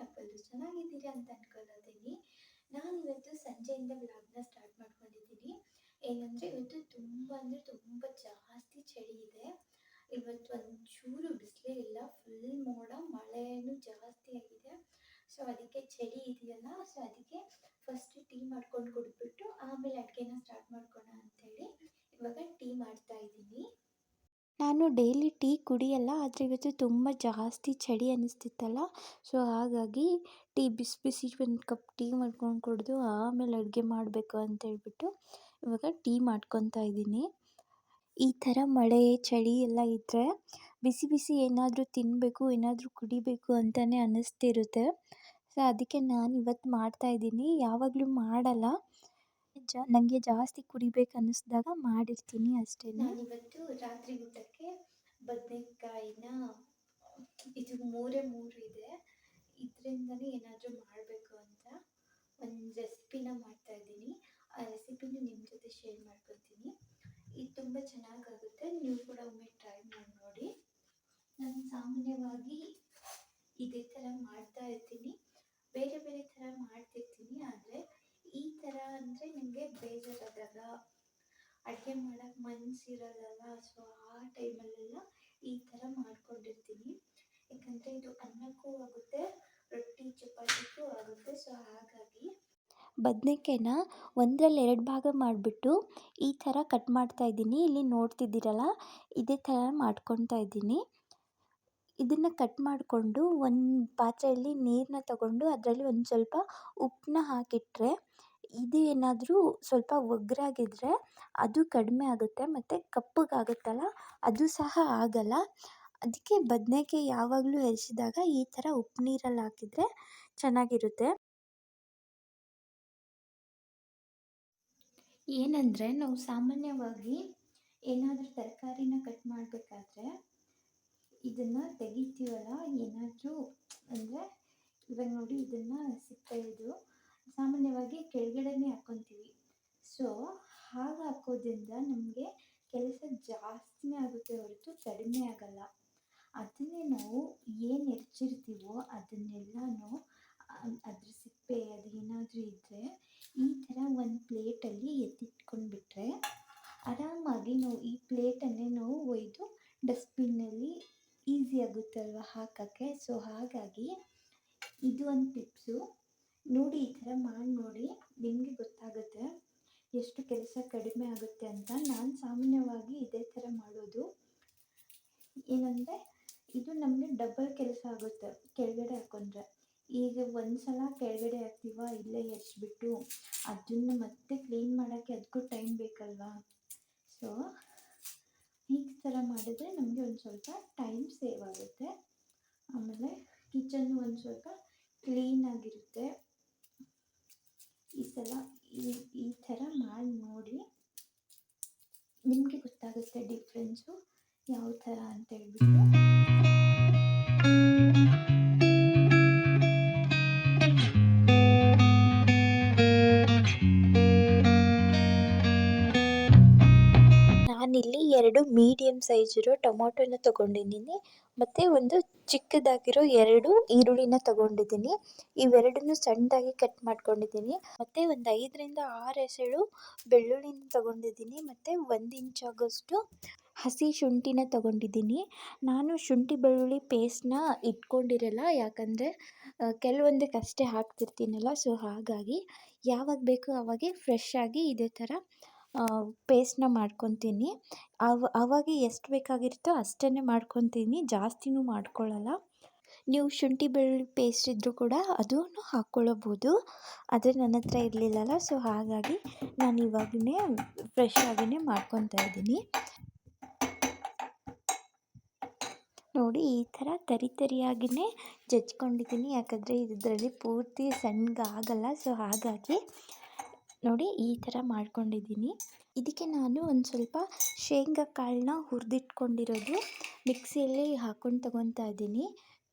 ಎಲ್ಲರೂ ಚೆನ್ನಾಗಿದ್ದೀರಿ ಅಂತ ಅನ್ಕೊಳ್ಳೋದೀನಿ ನಾನು ಇವತ್ತು ಸಂಜೆಯಿಂದ ವ್ಲಾಗ್ನ ಸ್ಟಾರ್ಟ್ ಮಾಡ್ಕೊಂಡಿದ್ದೀನಿ. ಏನಂದರೆ ಇವತ್ತು ತುಂಬ ಅಂದರೆ ತುಂಬ ಜಾಸ್ತಿ ಚಳಿ ಇದೆ. ಇವತ್ತು ಒಂಚೂರು ಬಿಸಿಲೇ ಇಲ್ಲ ಫುಲ್ ಮೋಡ, ಮಳೆನೂ ಜಾಸ್ತಿ ಆಗಿದೆ. ಸೊ ಅದಕ್ಕೆ ಚಳಿ ಇದೆಯಲ್ಲ ಸೊ ಅದಕ್ಕೆ ಫಸ್ಟ್ ಟೀ ಮಾಡ್ಕೊಂಡು ಕುಡಿದ್ಬಿಟ್ಟು ಆಮೇಲೆ ಅಡುಗೆನ ಸ್ಟಾರ್ಟ್ ಮಾಡ್ಕೋಣ ಅಂತೇಳಿ ಇವಾಗ ಟೀ ಮಾಡ್ತಾ ಇದ್ದೀನಿ ನಾನು ಡೈಲಿ ಟೀ ಕುಡಿಯಲ್ಲ, ಆದರೆ ಇವತ್ತು ತುಂಬ ಜಾಸ್ತಿ ಚಳಿ ಅನ್ನಿಸ್ತಿತ್ತಲ್ಲ ಸೊ ಹಾಗಾಗಿ ಟೀ ಬಿಸಿ ಬಿಸಿ ಒಂದು ಕಪ್ ಟೀ ಮಾಡ್ಕೊಂಡು ಕುಡಿದು ಆಮೇಲೆ ಅಡುಗೆ ಮಾಡಬೇಕು ಅಂತ ಹೇಳ್ಬಿಟ್ಟು ಇವಾಗ ಟೀ ಮಾಡ್ಕೊತಾ ಇದ್ದೀನಿ. ಈ ಥರ ಮಳೆ, ಚಳಿ ಎಲ್ಲ ಇದ್ದರೆ ಬಿಸಿ ಬಿಸಿ ಏನಾದರೂ ತಿನ್ನಬೇಕು ಏನಾದರೂ ಕುಡಿಬೇಕು ಅಂತಲೇ ಅನ್ನಿಸ್ತಿರುತ್ತೆ ಸೊ ಅದಕ್ಕೆ ನಾನು ಇವತ್ತು ಮಾಡ್ತಾಯಿದ್ದೀನಿ ಯಾವಾಗಲೂ ಮಾಡಲ್ಲ. ಜ ನನಗೆ ಜಾಸ್ತಿ ಕುಡಿಬೇಕು ಅನ್ನಿಸಿದಾಗ ಮಾಡಿರ್ತೀನಿ ಅಷ್ಟೇ ನಾನಿವತ್ತು ರಾತ್ರಿ ಊಟಕ್ಕೆ ಬದನೆಕಾಯಿನ, ಇದು ಮೂರೇ ಮೂರು ಇದೆ. ಇದರಿಂದನೇ ಏನಾದರೂ ಮಾಡಬೇಕು ಅಂತ ಒಂದು ರೆಸಿಪಿನ ಮಾಡ್ತಾ ಇದ್ದೀನಿ. ಆ ರೆಸಿಪಿನ ನಿಮ್ಮ ಜೊತೆ ಶೇರ್ ಮಾಡ್ಕೊತೀನಿ ಇದು ತುಂಬ ಚೆನ್ನಾಗಾಗುತ್ತೆ. ನೀವು ಕೂಡ ಒಮ್ಮೆ ಟ್ರೈ ಮಾಡಿ ನೋಡಿ. ನಾನು ಸಾಮಾನ್ಯವಾಗಿ ಇದೇ ಥರ ಮಾಡ್ತಾ ಇರ್ತೀನಿ. ಬೇರೆ ಬೇರೆ ಥರ ಮಾಡ್ತಿರ್ತೀನಿ ಆದರೆ ಈ ಥರ ಅಂದರೆ ನನಗೆ ಬೇಜಾರಾದಾಗ ಅಡುಗೆ ಮಾಡೋಕ್ಕೆ ಮನಸ್ಸಿರೋದಲ್ಲ ಸೊ ಆ ಟೈಮಲ್ಲೆಲ್ಲ ಈ ಥರ ಮಾಡ್ಕೊಂಡಿರ್ತೀನಿ. ಯಾಕಂದರೆ ಇದು ಅನ್ನಕ್ಕೂ ಆಗುತ್ತೆ, ರೊಟ್ಟಿ, ಚಪಾತಿಗೂ ಆಗುತ್ತೆ. ಸೊ ಹಾಗಾಗಿ ಬದನೆಕಾಯಿನ ಒಂದರಲ್ಲಿ ಎರಡು ಭಾಗ ಮಾಡಿಬಿಟ್ಟು ಈ ಥರ ಕಟ್ ಮಾಡ್ತಾ ಇದ್ದೀನಿ. ಇಲ್ಲಿ ನೋಡ್ತಿದ್ದೀರಲ್ಲ, ಇದೇ ಥರ ಮಾಡ್ಕೊತಾ ಇದ್ದೀನಿ. ಇದನ್ನು ಕಟ್ ಮಾಡಿಕೊಂಡು ಒಂದು ಪಾತ್ರೆಯಲ್ಲಿ ನೀರನ್ನ ತಗೊಂಡು ಅದರಲ್ಲಿ ಒಂದು ಸ್ವಲ್ಪ ಉಪ್ಪನ್ನ ಹಾಕಿಟ್ಟರೆ ಇದು ಏನಾದರೂ ಸ್ವಲ್ಪ ಒಗರಾಗಿದ್ರೆ ಅದು ಕಡಿಮೆ ಆಗುತ್ತೆ ಮತ್ತು ಕಪ್ಪಗಾಗುತ್ತಲ್ಲ, ಅದು ಸಹ ಆಗಲ್ಲ. ಅದಕ್ಕೆ ಬದನೇಕಾಯಿ ಯಾವಾಗಲೂ ಹೆಚ್ಚಿದಾಗ ಈ ಥರ ಉಪ್ಪು ನೀರಲ್ಲಿ ಹಾಕಿದರೆ ಚೆನ್ನಾಗಿರುತ್ತೆ. ಏನಂದರೆ ನಾವು ಸಾಮಾನ್ಯವಾಗಿ ಏನಾದರೂ ತರಕಾರಿನ ಕಟ್ ಮಾಡಬೇಕಾದ್ರೆ ಇದನ್ನು ತೆಗಿತೀವಲ್ಲ, ಏನಾದರೂ ಅಂದರೆ ಇವಾಗ ನೋಡಿ ಇದನ್ನು ಸಿಪ್ಪೆ ಇದು ಸಾಮಾನ್ಯವಾಗಿ ಕೆಳಗಡೆನೇ ಹಾಕ್ಕೊತೀವಿ ಸೊ ಹಾಗೆ ಹಾಕೋದ್ರಿಂದ ನಮಗೆ ಕೆಲಸ ಜಾಸ್ತಿನೇ ಆಗುತ್ತೆ ಹೊರತು ಕಡಿಮೆ ಆಗಲ್ಲ. ಅದನ್ನೇ ನಾವು ಏನು ಹೆಚ್ಚಿರ್ತೀವೋ ಅದನ್ನೆಲ್ಲನೂ ಅದ್ರ ಸಿಪ್ಪೆ ಅದು ಏನಾದರೂ ಇದ್ದರೆ ಈ ಥರ ಒಂದು ಪ್ಲೇಟಲ್ಲಿ ಎತ್ತಿಟ್ಕೊಂಡ್ಬಿಟ್ರೆ ಆರಾಮಾಗಿ ನಾವು ಈ ಪ್ಲೇಟನ್ನೇ ನಾವು ಒಯ್ದು ಡಸ್ಟ್ಬಿನ್ನಲ್ಲಿ ಈಸಿ ಆಗುತ್ತಲ್ವ ಹಾಕೋಕ್ಕೆ? ಸೊ ಹಾಗಾಗಿ ಇದು ಒಂದು ಟಿಪ್ಸು. ನೋಡಿ, ಈ ಥರ ಮಾಡಿ ನೋಡಿ ನಿಮಗೆ ಗೊತ್ತಾಗುತ್ತೆ ಎಷ್ಟು ಕೆಲಸ ಕಡಿಮೆ ಆಗುತ್ತೆ ಅಂತ. ನಾನು ಸಾಮಾನ್ಯವಾಗಿ ಇದೇ ಥರ ಮಾಡೋದು. ಏನಂದರೆ, ಇದು ನಮಗೆ ಡಬಲ್ ಕೆಲಸ ಆಗುತ್ತೆ ಕೆಳಗಡೆ ಹಾಕೊಂಡ್ರೆ. ಈಗ ಒಂದು ಸಲ ಕೆಳಗಡೆ ಹಾಕ್ತೀವ, ಇಲ್ಲೇ ಎಚ್ಬಿಟ್ಟು ಅದನ್ನು ಮತ್ತೆ ಕ್ಲೀನ್ ಮಾಡೋಕ್ಕೆ ಅದಕ್ಕೂ ಟೈಮ್ ಬೇಕಲ್ವಾ? ಸೊ ಈ ಥರ ಮಾಡಿದ್ರೆ ನಮಗೆ ಒಂದು ಸ್ವಲ್ಪ ಟೈಮ್ ಸೇವ್ ಆಗುತ್ತೆ. ಆಮೇಲೆ ಕಿಚನ್ನು ಒಂದು ಸ್ವಲ್ಪ ಕ್ಲೀನಾಗಿರುತ್ತೆ ಈ ಸಲ ಈ ಈ ಥರ ಮಾಡಿ ನೋಡಿ. ನಿಮಗೆ ಗೊತ್ತಾಗುತ್ತೆ ಡಿಫ್ರೆನ್ಸು ಯಾವ ಥರ ಅಂತ ಹೇಳ್ಬಿಟ್ಟು. ಎರಡು ಮೀಡಿಯಂ ಸೈಜ್ ಇರೋ ಟೊಮೊಟೊನ ತಗೊಂಡಿದ್ದೀನಿ. ಮತ್ತು ಒಂದು ಚಿಕ್ಕದಾಗಿರೋ ಎರಡು ಈರುಳ್ಳಿನ ತಗೊಂಡಿದ್ದೀನಿ. ಇವೆರಡನ್ನು ಸಣ್ಣದಾಗಿ ಕಟ್ ಮಾಡ್ಕೊಂಡಿದ್ದೀನಿ. ಮತ್ತು ಒಂದು ಐದರಿಂದ ಆರು ಎಸೆಳು ಬೆಳ್ಳುಳ್ಳಿನ ತಗೊಂಡಿದ್ದೀನಿ. ಮತ್ತು ಒಂದು ಇಂಚಾಗೋಷ್ಟು ಹಸಿ ಶುಂಠಿನ ತಗೊಂಡಿದ್ದೀನಿ. ನಾನು ಶುಂಠಿ ಬೆಳ್ಳುಳ್ಳಿ ಪೇಸ್ಟ್ನ ಇಟ್ಕೊಂಡಿರಲ್ಲ, ಯಾಕಂದರೆ ಕೆಲವೊಂದಕ್ಕೆ ಅಷ್ಟೇ ಹಾಕ್ತಿರ್ತೀನಲ್ಲ ಸೊ ಹಾಗಾಗಿ ಯಾವಾಗ ಬೇಕೋ ಆವಾಗೆ ಫ್ರೆಶ್ ಆಗಿ ಇದೇ ಥರ ಪೇಸ್ಟನ್ನ ಮಾಡ್ಕೊತೀನಿ. ಅವ ಆವಾಗ ಎಷ್ಟು ಬೇಕಾಗಿರುತ್ತೋ ಅಷ್ಟೇ ಮಾಡ್ಕೊತೀನಿ. ಜಾಸ್ತಿನೂ ಮಾಡ್ಕೊಳ್ಳಲ್ಲ ನೀವು ಶುಂಠಿ ಬೆಳ್ಳುಳ್ಳಿ ಪೇಸ್ಟ್ ಇದ್ದರೂ ಕೂಡ ಅದನ್ನು ಹಾಕ್ಕೊಳ್ಳಬಹುದು ಆದರೆ ನನ್ನ ಹತ್ರ ಇರಲಿಲ್ಲಲ್ಲ ಸೊ ಹಾಗಾಗಿ ನಾನು ಇವಾಗಲೇ ಫ್ರೆಶ್ ಆಗಿನೇ ಮಾಡ್ಕೊತಾ ಇದ್ದೀನಿ. ನೋಡಿ, ಈ ಥರ ತರಿ ತರಿಯಾಗಿಯೇ ಜಜ್ಕೊಂಡಿದ್ದೀನಿ. ಯಾಕಂದರೆ ಇದರಲ್ಲಿ ಪೂರ್ತಿ ಸಣ್ಣಗಾಗಲ್ಲ ಸೊ ಹಾಗಾಗಿ ನೋಡಿ ಈ ಥರ ಮಾಡ್ಕೊಂಡಿದ್ದೀನಿ. ಇದಕ್ಕೆ ನಾನು ಒಂದು ಸ್ವಲ್ಪ ಶೇಂಗಾ ಕಾಳನ್ನ ಹುರಿದಿಟ್ಕೊಂಡಿರೋದು. ಮಿಕ್ಸಿಯಲ್ಲಿ ಹಾಕ್ಕೊಂಡು ತಗೊತಾ ಇದ್ದೀನಿ.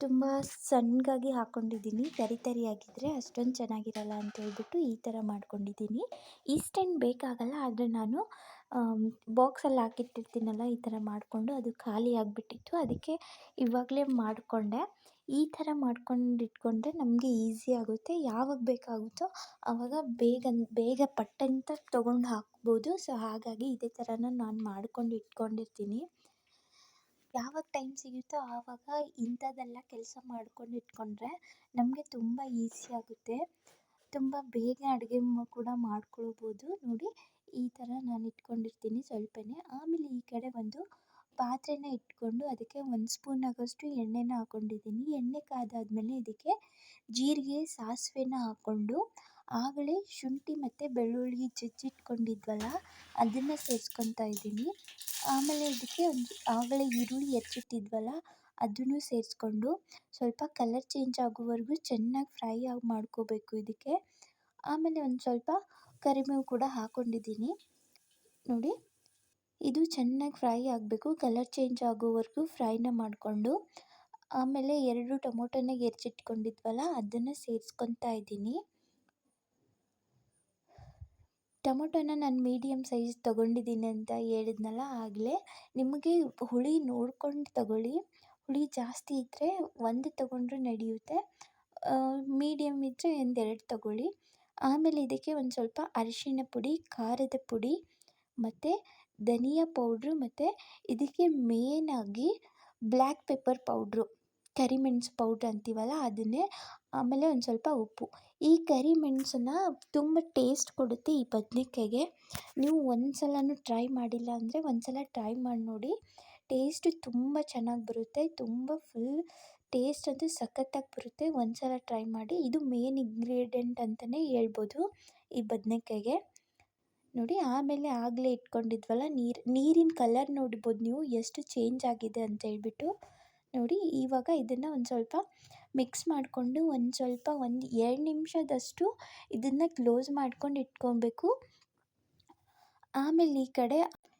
ತುಂಬ ಸಣ್ಣಗಾಗಿ ಹಾಕ್ಕೊಂಡಿದ್ದೀನಿ ತರಿ ತರಿಯಾಗಿದ್ದರೆ ಅಷ್ಟೊಂದು ಚೆನ್ನಾಗಿರಲ್ಲ ಅಂತ ಹೇಳ್ಬಿಟ್ಟು ಈ ಥರ ಮಾಡ್ಕೊಂಡಿದ್ದೀನಿ. ಇಷ್ಟೇನು ಬೇಕಾಗಲ್ಲ, ಆದರೆ ನಾನು ಬಾಕ್ಸಲ್ಲಿ ಹಾಕಿಟ್ಟಿರ್ತೀನಲ್ಲ ಈ ಥರ ಮಾಡಿಕೊಂಡು ಅದು ಖಾಲಿ ಆಗಿಬಿಟ್ಟಿತ್ತು. ಅದಕ್ಕೆ ಇವಾಗಲೇ ಮಾಡಿಕೊಂಡೆ. ಈ ಥರ ಮಾಡ್ಕೊಂಡು ಇಟ್ಕೊಂಡ್ರೆ ನಮಗೆ ಈಸಿ ಆಗುತ್ತೆ. ಯಾವಾಗ ಬೇಕಾಗುತ್ತೋ ಆವಾಗ ಬೇಗ ಬೇಗ ಪಟ್ಟಂತ ತೊಗೊಂಡು ಹಾಕ್ಬೋದು. ಸೊ, ಹಾಗಾಗಿ ಇದೇ ಥರನ ನಾನು ಮಾಡ್ಕೊಂಡು ಇಟ್ಕೊಂಡಿರ್ತೀನಿ ಯಾವಾಗ ಟೈಮ್ ಸಿಗುತ್ತೋ ಆವಾಗ ಇಂಥದ್ದೆಲ್ಲ ಕೆಲಸ ಮಾಡ್ಕೊಂಡು ಇಟ್ಕೊಂಡ್ರೆ ನಮಗೆ ತುಂಬ ಈಸಿ ಆಗುತ್ತೆ. ತುಂಬ ಬೇಗ ಅಡುಗೆ ಕೂಡ ಮಾಡ್ಕೊಳ್ಬೋದು. ನೋಡಿ, ಈ ಥರ ನಾನು ಇಟ್ಕೊಂಡಿರ್ತೀನಿ ಸ್ವಲ್ಪನೇ. ಆಮೇಲೆ ಈ ಕಡೆ ಒಂದು ಪಾತ್ರೆನ ಇಟ್ಕೊಂಡು ಅದಕ್ಕೆ ಒಂದು ಸ್ಪೂನ್ ಆಗೋಷ್ಟು ಎಣ್ಣೆನ ಹಾಕ್ಕೊಂಡಿದ್ದೀನಿ ಎಣ್ಣೆ ಕಾದಾದಮೇಲೆ ಇದಕ್ಕೆ ಜೀರಿಗೆ, ಸಾಸಿವೆನ ಹಾಕ್ಕೊಂಡು ಆಗಲೇ ಶುಂಠಿ ಮತ್ತು ಬೆಳ್ಳುಳ್ಳಿ ಜಜ್ಜಿಟ್ಕೊಂಡಿದ್ವಲ್ಲ ಅದನ್ನು ಸೇರಿಸ್ಕೊತಾ ಇದ್ದೀನಿ. ಆಮೇಲೆ ಇದಕ್ಕೆ ಒಂದು ಆಗಲೇ ಈರುಳ್ಳಿ ಹೆಚ್ಚಿಟ್ಟಿದ್ವಲ್ಲ, ಅದನ್ನು ಸೇರಿಸ್ಕೊಂಡು ಸ್ವಲ್ಪ ಕಲರ್ ಚೇಂಜ್ ಆಗೋವರೆಗೂ ಚೆನ್ನಾಗಿ ಫ್ರೈ ಆಗಿ ಮಾಡ್ಕೋಬೇಕು ಇದಕ್ಕೆ. ಆಮೇಲೆ ಒಂದು ಸ್ವಲ್ಪ ಕರಿಬೇವು ಕೂಡ ಹಾಕ್ಕೊಂಡಿದ್ದೀನಿ ನೋಡಿ. ಇದು ಚೆನ್ನಾಗಿ ಫ್ರೈ ಆಗಬೇಕು. ಕಲರ್ ಚೇಂಜ್ ಆಗೋವರೆಗೂ ಫ್ರೈನ ಮಾಡಿಕೊಂಡು, ಆಮೇಲೆ ಎರಡು ಟೊಮೊಟೊನ ಹೆಚ್ಚಿಟ್ಕೊಂಡಿದ್ವಲ್ಲ ಅದನ್ನು ಸೇರಿಸ್ಕೊತಾ ಇದ್ದೀನಿ. ಟೊಮೊಟೊನ ನಾನು ಮೀಡಿಯಮ್ ಸೈಜ್ ತೊಗೊಂಡಿದ್ದೀನಿ ಅಂತ ಹೇಳಿದ್ನಲ್ಲ ಆಗಲೇ. ನಿಮಗೆ ಹುಳಿ ನೋಡ್ಕೊಂಡು ತಗೊಳ್ಳಿ. ಹುಳಿ ಜಾಸ್ತಿ ಇದ್ದರೆ ಒಂದು ತೊಗೊಂಡ್ರೂ ನಡೆಯುತ್ತೆ. ಮೀಡಿಯಮ್ ಇದ್ದರೆ ಒಂದೆರಡು ತಗೊಳ್ಳಿ. ಆಮೇಲೆ ಇದಕ್ಕೆ ಒಂದು ಸ್ವಲ್ಪ ಅರಿಶಿನ ಪುಡಿ, ಖಾರದ ಪುಡಿ ಮತ್ತು ಧನಿಯಾ ಪೌಡ್ರು ಮತ್ತು ಇದಕ್ಕೆ ಮೇಯ್ನಾಗಿ ಬ್ಲ್ಯಾಕ್ ಪೆಪ್ಪರ್ ಪೌಡ್ರು ಕರಿಮೆಣಸು ಪೌಡ್ರ್ ಅಂತೀವಲ್ಲ ಅದನ್ನೇ ಆಮೇಲೆ ಒಂದು ಸ್ವಲ್ಪ ಉಪ್ಪು. ಈ ಕರಿಮೆಣಸನ್ನ ತುಂಬ ಟೇಸ್ಟ್ ಕೊಡುತ್ತೆ ಈ ಬದ್ನೆಕಾಯಿಗೆ. ನೀವು ಒಂದು ಸಲನೂ ಟ್ರೈ ಮಾಡಿಲ್ಲ ಅಂದರೆ ಒಂದು ಸಲ ಟ್ರೈ ಮಾಡಿ ನೋಡಿ. ಟೇಸ್ಟು ತುಂಬ ಚೆನ್ನಾಗಿ ಬರುತ್ತೆ, ತುಂಬ ಫುಲ್ ಟೇಸ್ಟ್ ಅಂತೂ ಸಖತ್ತಾಗಿ ಬರುತ್ತೆ. ಒಂದು ಸಲ ಟ್ರೈ ಮಾಡಿ. ಇದು ಮೇನ್ ಇಂಗ್ರೀಡಿಯೆಂಟ್ ಅಂತಲೇ ಹೇಳ್ಬೋದು ಈ ಬದನೇಕಾಯಿಗೆ. ನೋಡಿ ಆಮೇಲೆ ಆಗಲೇ ಇಟ್ಕೊಂಡಿದ್ವಲ್ಲ, ನೀರು, ನೀರಿನ ಕಲರ್ ನೋಡ್ಬೋದು ನೀವು, ಎಷ್ಟು ಚೇಂಜ್ ಆಗಿದೆ ಅಂತ ಹೇಳ್ಬಿಟ್ಟು. ನೋಡಿ ಇವಾಗ ಇದನ್ನು ಒಂದು ಸ್ವಲ್ಪ ಮಿಕ್ಸ್ ಮಾಡಿಕೊಂಡು, ಒಂದು ಸ್ವಲ್ಪ ಒಂದು ಎರಡು ನಿಮಿಷದಷ್ಟು ಇದನ್ನು ಕ್ಲೋಸ್ ಮಾಡ್ಕೊಂಡು ಇಟ್ಕೊಬೇಕು. ಆಮೇಲೆ ಈ ಕಡೆ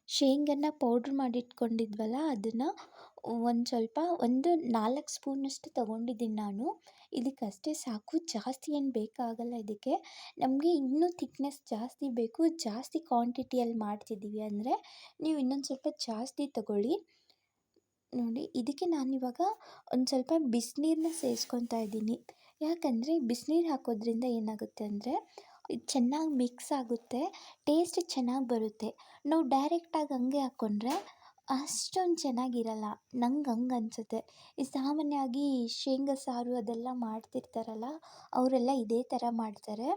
ಶೇಂಗನ್ನು ಪೌಡ್ರ್ ಮಾಡಿಟ್ಕೊಂಡಿದ್ವಲ್ಲ, ಅದನ್ನು ಒಂದು ಸ್ವಲ್ಪ ಒಂದು ನಾಲ್ಕು ಸ್ಪೂನಷ್ಟು ತೊಗೊಂಡಿದ್ದೀನಿ ನಾನು. ಇದಕ್ಕಷ್ಟೇ ಸಾಕು, ಜಾಸ್ತಿ ಏನು ಬೇಕಾಗಲ್ಲ ಇದಕ್ಕೆ. ನಮಗೆ ಇನ್ನೂ ಥಿಕ್ನೆಸ್ ಜಾಸ್ತಿ ಬೇಕು, ಜಾಸ್ತಿ ಕ್ವಾಂಟಿಟಿಯಲ್ಲಿ ಮಾಡ್ತಿದ್ದೀವಿ ಅಂದರೆ ನೀವು ಇನ್ನೊಂದು ಸ್ವಲ್ಪ ಜಾಸ್ತಿ ತಗೊಳ್ಳಿ. ನೋಡಿ, ಇದಕ್ಕೆ ನಾನಿವಾಗ ಒಂದು ಸ್ವಲ್ಪ ಬಿಸಿನೀರನ್ನ ಸೇರಿಸ್ಕೊತಾ ಇದ್ದೀನಿ. ಯಾಕಂದರೆ ಬಿಸಿನೀರು ಹಾಕೋದ್ರಿಂದ ಏನಾಗುತ್ತೆ ಅಂದರೆ ಚೆನ್ನಾಗಿ ಮಿಕ್ಸ್ ಆಗುತ್ತೆ ಟೇಸ್ಟ್ ಚೆನ್ನಾಗಿ ಬರುತ್ತೆ. ನಾವು ಡೈರೆಕ್ಟಾಗಿ ಹಂಗೆ ಹಾಕ್ಕೊಂಡ್ರೆ ಅಷ್ಟೊಂದು ಚೆನ್ನಾಗಿರಲ್ಲ. ನಂಗೆ ಹಂಗೆ ಅನ್ಸುತ್ತೆ. ಈ ಸಾಮಾನ್ಯವಾಗಿ ಶೇಂಗಾ ಸಾರು ಅದೆಲ್ಲ ಮಾಡ್ತಿರ್ತಾರಲ್ಲ, ಅವರೆಲ್ಲ ಇದೇ ಥರ ಮಾಡ್ತಾರೆ.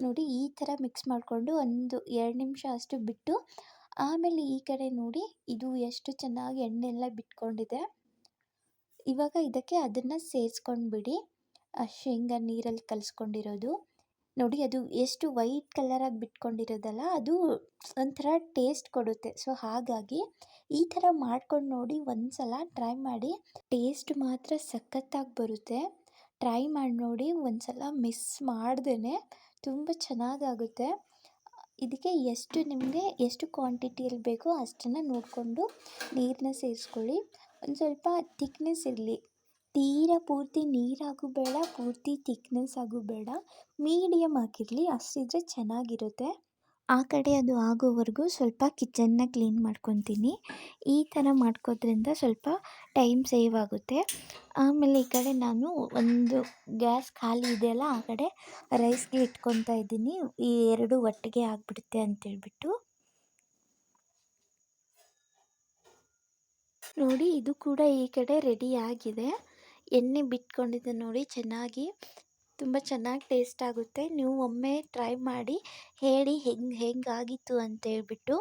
ನೋಡಿ ಈ ಥರ ಮಿಕ್ಸ್ ಮಾಡಿಕೊಂಡು ಒಂದು ಎರಡು ನಿಮಿಷ ಅಷ್ಟು ಬಿಟ್ಟು, ಆಮೇಲೆ ಈ ಕಡೆ ನೋಡಿ ಇದು ಎಷ್ಟು ಚೆನ್ನಾಗಿ ಎಣ್ಣೆ ಎಲ್ಲ ಬಿಟ್ಕೊಂಡಿದೆ. ಇವಾಗ ಇದಕ್ಕೆ ಅದನ್ನು ಸೇರಿಸ್ಕೊಂಡ್ಬಿಡಿ. ಆ ಶೇಂಗಾ ನೀರಲ್ಲಿ ಕಲಿಸ್ಕೊಂಡಿರೋದು. ನೋಡಿ ಅದು ಎಷ್ಟು ವೈಟ್ ಕಲರಾಗಿ ಬಿಟ್ಕೊಂಡಿರೋದಲ್ಲ, ಅದು ಒಂಥರ ಟೇಸ್ಟ್ ಕೊಡುತ್ತೆ. ಸೊ ಹಾಗಾಗಿ ಈ ಥರ ಮಾಡ್ಕೊಂಡು ನೋಡಿ ಒಂದು ಸಲ ಟ್ರೈ ಮಾಡಿ ಟೇಸ್ಟ್ ಮಾತ್ರ ಸಖತ್ತಾಗಿ ಬರುತ್ತೆ. ಟ್ರೈ ಮಾಡಿ ನೋಡಿ ಒಂದು ಸಲ ಮಿಸ್ ಮಾಡ್ದೇ ತುಂಬ ಚೆನ್ನಾಗಾಗುತ್ತೆ. ಇದಕ್ಕೆ ಎಷ್ಟು ನಿಮಗೆ ಎಷ್ಟು ಕ್ವಾಂಟಿಟಿಯಲ್ಲಿ ಬೇಕೋ ಅಷ್ಟನ್ನು ನೋಡಿಕೊಂಡು ನೀರನ್ನ ಸೇರಿಸ್ಕೊಳ್ಳಿ. ಒಂದು ಸ್ವಲ್ಪ ತಿಕ್ನೆಸ್ ಇರಲಿ. ತೀರಾ ಪೂರ್ತಿ ನೀರಾಗೂ ಬೇಡ, ಪೂರ್ತಿ ತಿಕ್ನೆಸ್ ಆಗು ಬೇಡ. ಮೀಡಿಯಮ್ ಆಗಿರಲಿ, ಅಷ್ಟಿದ್ರೆ ಚೆನ್ನಾಗಿರುತ್ತೆ. ಆ ಕಡೆ ಅದು ಆಗೋವರೆಗೂ ಸ್ವಲ್ಪ ಕಿಚನ್ನ ಕ್ಲೀನ್ ಮಾಡ್ಕೊತೀನಿ. ಈ ಥರ ಮಾಡ್ಕೋದ್ರಿಂದ ಸ್ವಲ್ಪ ಟೈಮ್ ಸೇವ್ ಆಗುತ್ತೆ. ಆಮೇಲೆ ಈ ಕಡೆ ನಾನು ಒಂದು ಗ್ಯಾಸ್ ಖಾಲಿ ಇದೆಯಲ್ಲ, ಆ ಕಡೆ ರೈಸ್ಗೆ ಇಟ್ಕೊತಾ ಇದ್ದೀನಿ. ಈ ಎರಡು ಒಟ್ಟಿಗೆ ಆಗಿಬಿಡುತ್ತೆ ಅಂತೇಳ್ಬಿಟ್ಟು. ನೋಡಿ, ಇದು ಕೂಡ ಈ ಕಡೆ ರೆಡಿ ಆಗಿದೆ. ಎಣ್ಣೆ ಬಿಟ್ಕೊಂಡಿದೆ ನೋಡಿ, ಚೆನ್ನಾಗಿ, ತುಂಬ ಚೆನ್ನಾಗಿ ಟೇಸ್ಟ್ ಆಗುತ್ತೆ. ನೀವು ಒಮ್ಮೆ ಟ್ರೈ ಮಾಡಿ, ಹೇಳಿ ಹೆಂಗೆ, ಹೆಂಗಾಗಿತ್ತು ಅಂತೇಳ್ಬಿಟ್ಟು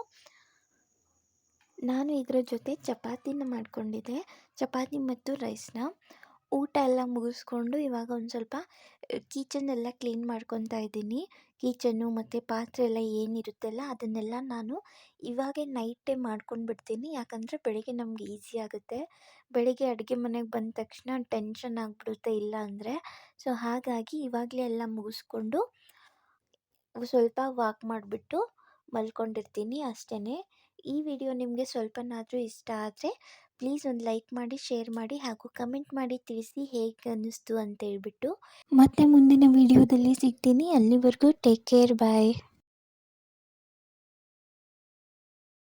ನಾನು ಇದರ ಜೊತೆ ಚಪಾತಿನ ಮಾಡಿಕೊಂಡಿದ್ದೆ. ಚಪಾತಿ ಮತ್ತು ರೈಸ್ನ ಊಟ ಎಲ್ಲ ಮುಗಿಸ್ಕೊಂಡು ಇವಾಗ ಒಂದು ಸ್ವಲ್ಪ ಕಿಚನ್ ಎಲ್ಲ ಕ್ಲೀನ್ ಮಾಡ್ಕೊತಾ ಇದ್ದೀನಿ. ಕಿಚನ್ನು ಮತ್ತು ಪಾತ್ರೆ ಎಲ್ಲ ಏನಿರುತ್ತಲ್ಲ ಅದನ್ನೆಲ್ಲ ನಾನು ಇವಾಗೇ ನೈಟೇ ಮಾಡ್ಕೊಂಡು ಬಿಡ್ತೀನಿ. ಯಾಕಂದರೆ ಬೆಳಿಗ್ಗೆ ನಮ್ಗೆ ಈಸಿ ಆಗುತ್ತೆ. ಬೆಳಿಗ್ಗೆ ಅಡುಗೆ ಮನೆಗೆ ಬಂದ ತಕ್ಷಣ ಟೆನ್ಷನ್ ಆಗಿಬಿಡುತ್ತೆ ಇಲ್ಲ ಅಂದರೆ. ಸೊ ಹಾಗಾಗಿ ಇವಾಗಲೇ ಎಲ್ಲ ಮುಗಿಸ್ಕೊಂಡು ಸ್ವಲ್ಪ ವಾಕ್ ಮಾಡಿಬಿಟ್ಟು ಮಲ್ಕೊಂಡಿರ್ತೀನಿ ಅಷ್ಟೇ ಈ ವಿಡಿಯೋ ನಿಮಗೆ ಸ್ವಲ್ಪನಾದರೂ ಇಷ್ಟ ಆದರೆ ಪ್ಲೀಸ್ ಒಂದು ಲೈಕ್ ಮಾಡಿ ಶೇರ್ ಮಾಡಿ ಹಾಗೂ ಕಮೆಂಟ್ ಮಾಡಿ ತಿಳಿಸಿ ಹೇಗೆ ಅನ್ನಿಸ್ತು ಅಂತ ಹೇಳ್ಬಿಟ್ಟು. ಮತ್ತೆ ಮುಂದಿನ ವಿಡಿಯೋದಲ್ಲಿ ಸಿಗ್ತೀನಿ. ಅಲ್ಲಿವರೆಗೂ ಟೇಕ್ ಕೇರ್ ಬಾಯ್